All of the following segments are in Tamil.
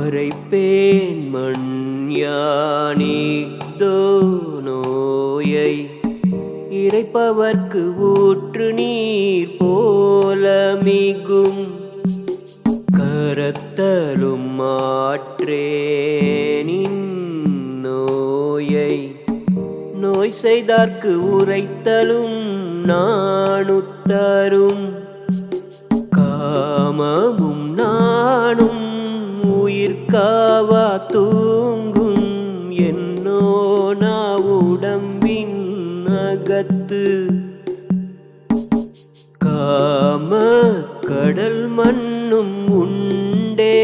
மறைப்பேன் மண் யானிக்தோ நோயை இறைப்பவர்க்கு ஊற்று நீர் போல மிகும். கரத்தலும் மாற்றேனின் நோயை. நோய் செய்தார்க்கு உரைத்தலும் நானுத்தரும் காமமும் நானும் உயிர்காவா தூங்கும் என்னோ உடம்பின் அகத்து. காம கடல் மண்ணும் உண்டே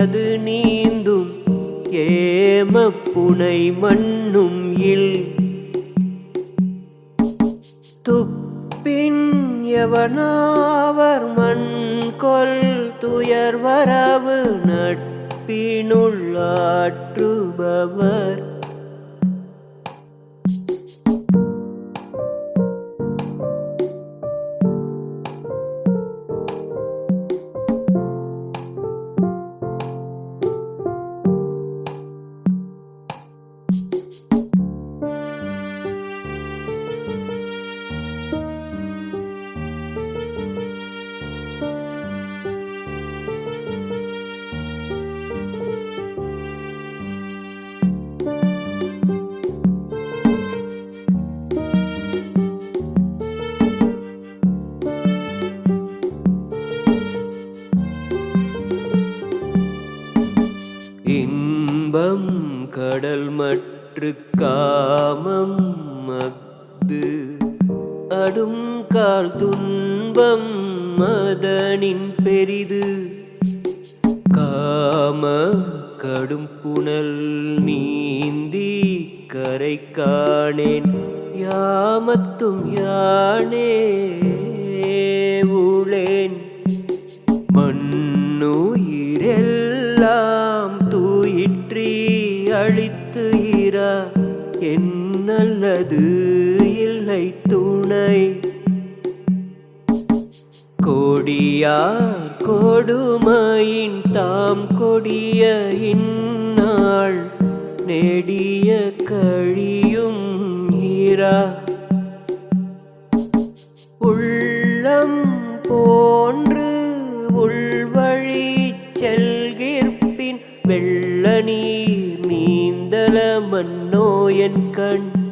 அது நீந்தும். ஏம புனை மண்ணும் இல். துப்பின் எவனாவர் மண் கொல் துயர் வரவு நட்பினுள்ளாற்றுபவர் இன்பம் கடல் மற்று காமம் மஃது. அடும் கால் துன்பம் மதனின் பெரிது. காம கடும் புனல் நீந்தி கரை காணேன். யாமத்தும் யானே அளித்து இரா என்னல்லது இல்லை துணை. கொடியார் கொடுமையின் தாம் கொடிய இந்நாள் நெடிய கழியும் ஈரா என் கண்